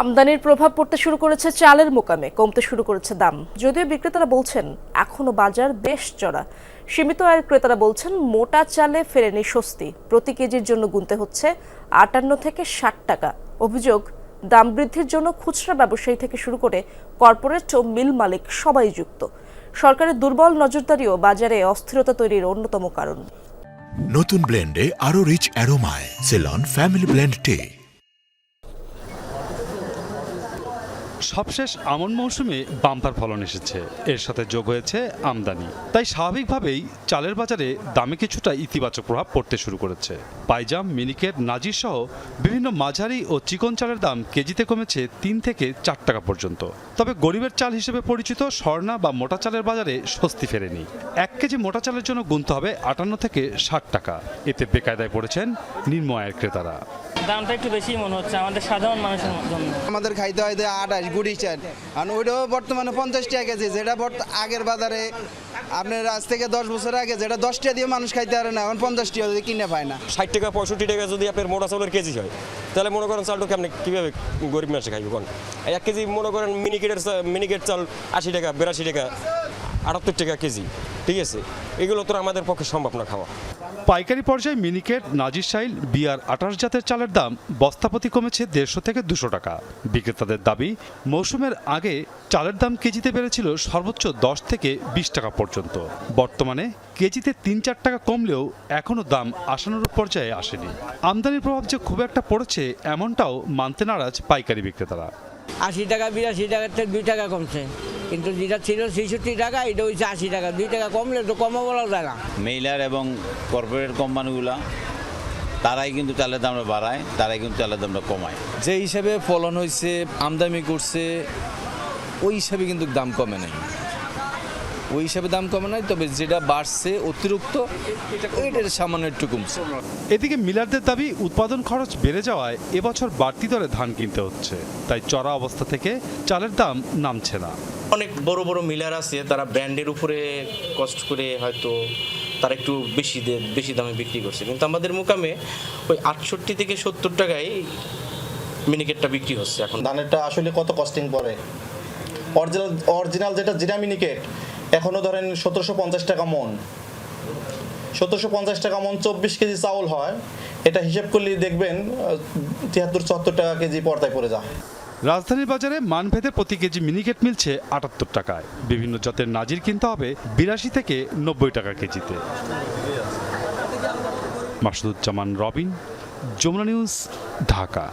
আমদানির প্রভাব পড়তে শুরু করেছে চালের মোকামে, কমতে শুরু করেছে দাম। যদিও বিক্রেতারা বলছেন, এখনও বাজার বেশ চড়া। সীমিত আয়ের ক্রেতারা বলছেন, মোটা চালে ফেরেনি স্বস্তি। প্রতি কেজির জন্য গুনতে হচ্ছে আটান্ন থেকে ষাট টাকা। অভিযোগ, দাম বৃদ্ধির জন্য খুচরা ব্যবসায়ী থেকে শুরু করে কর্পোরেট ও মিল মালিক সবাই যুক্ত। সরকারের দুর্বল নজরদারিও বাজারে অস্থিরতা তৈরির অন্যতম কারণ। নতুন ব্লেন্ডে আরও রিচ অ্যারোমায়, সেলন ফ্যামিলি ব্লেন্ড টে। সবশেষ আমন মৌসুমে বাম্পার ফলন এসেছে। এর সাথে যোগ হয়েছে আমদানি। তাই স্বাভাবিকভাবেই চালের বাজারে দামে কিছুটা ইতিবাচক প্রভাব পড়তে শুরু করেছে। পাইজাম, মিনিকেট, নাজির সহ বিভিন্ন মাঝারি ও চিকন চালের দাম কেজিতে কমেছে তিন থেকে চার টাকা পর্যন্ত। তবে গরিবের চাল হিসেবে পরিচিত স্বর্ণা বা মোটা চালের বাজারে স্বস্তি ফেরেনি। এক কেজি মোটা চালের জন্য গুনতে হবে আটান্ন থেকে ষাট টাকা। এতে বেকায়দায় পড়েছেন নিম্ন আয়ের ক্রেতারা। দামটা একটু বেশি মনে হচ্ছে আমাদের সাধারণ মানুষের জন্য। আমাদের খাইতে হয় যে আঠাশ গুড়ি চাল আর ওইটাও বর্তমানে পঞ্চাশ টাকা কেজি যেটা বর্ত- আগের বাজারে আপনার আজ থেকে দশ বছর আগে যেটা দশ টাকা দিয়ে মানুষ খাইতে পারে না এখন পঞ্চাশ টাকা দিয়ে কিনে পায় না। ষাট টাকা পঁয়ষট্টি টাকা যদি আপনার মোটা চাউলের কেজি হয় তাহলে মনে করেন চালটাকে আপনি কীভাবে গরিব মানুষে খাইবে কোন? এক কেজি মনে করেন মিনিকেটের মিনিকেট চাল আশি টাকা বিরাশি টাকা আটাত্তর টাকা কেজি ঠিক আছে? এগুলো তো আমাদের পক্ষে সম্ভব না খাওয়া। পাইকারি পর্যায়ে মিনিকেট, নাজির সাইল বিয়ার আঠাশ জাতের চালের দাম বস্তাপতি কমেছে দেড়শো থেকে দুশো টাকা। বিক্রেতাদের দাবি, মৌসুমের আগে চালের দাম কেজিতে বেড়েছিল সর্বোচ্চ দশ থেকে বিশ টাকা পর্যন্ত। বর্তমানে কেজিতে তিন চার টাকা কমলেও এখনও দাম আশানুরূপ পর্যায়ে আসেনি। আমদানির প্রভাব যে খুব একটা পড়েছে, এমনটাও মানতে নারাজ পাইকারি বিক্রেতারা। আশি টাকা বিরাশি টাকার থেকে দুই টাকা কমছে। কিন্তু যেটা ছিল ছেষট্টি টাকা এটা হচ্ছে আশি টাকা। দুই টাকা কমলে তো কমও বলা যায় না। মেইলার এবং কর্পোরেট কোম্পানিগুলা তারাই কিন্তু চালের দামটা বাড়ায় তারাই কিন্তু চালের দামটা কমায়। যে হিসাবে ফলন হয়েছে আমদানি করছে ওই হিসাবে কিন্তু দাম কমে নাই। ওই হিসাবে দাম কমে নাই তবে যেটা বাড়ছে অতিরিক্ত এটার সামান্য একটু কমছে। এদিকে মিলারদের দাবি উৎপাদন খরচ বেড়ে যাওয়ায় এবছর বাড়তি দরে ধান কিনতে হচ্ছে। তাই চড়া অবস্থা থেকে চালের দাম নামছে না। অনেক বড় বড় মিলার আছে তারা ব্র্যান্ডের উপরে কষ্ট করে হয়তো তারা একটু বেশি দে- বেশি দামে বিক্রি করছে। কিন্তু আমাদের মোকামে ওই আটষট্টি থেকে সত্তর টাকায় মিনিকেটটা বিক্রি হচ্ছে এখন। ধানেরটা আসলে কত কস্টিং পড়ে? অরিজিনাল অরিজিনাল যেটা জিরা মিনিকেট এখনও ধরেন সতেরোশো পঞ্চাশ টাকা মন। সতেরোশো পঞ্চাশ টাকা মন চব্বিশ কেজি চাউল হয়। এটা হিসেব করলে দেখবেন তিয়াত্তর, চুয়াত্তর টাকা কেজি পর্দায় পড়ে যায়। রাজধানীর বাজারে মানভেদে প্রতি কেজি মিনিকেট মিলছে আটাত্তর টাকায়। বিভিন্ন জাতের নাজির কিনতে হবে বিরাশি থেকে নব্বই টাকা কেজিতে। মাসুদুজ্জামান রবিন, যমুনা নিউজ, ঢাকা।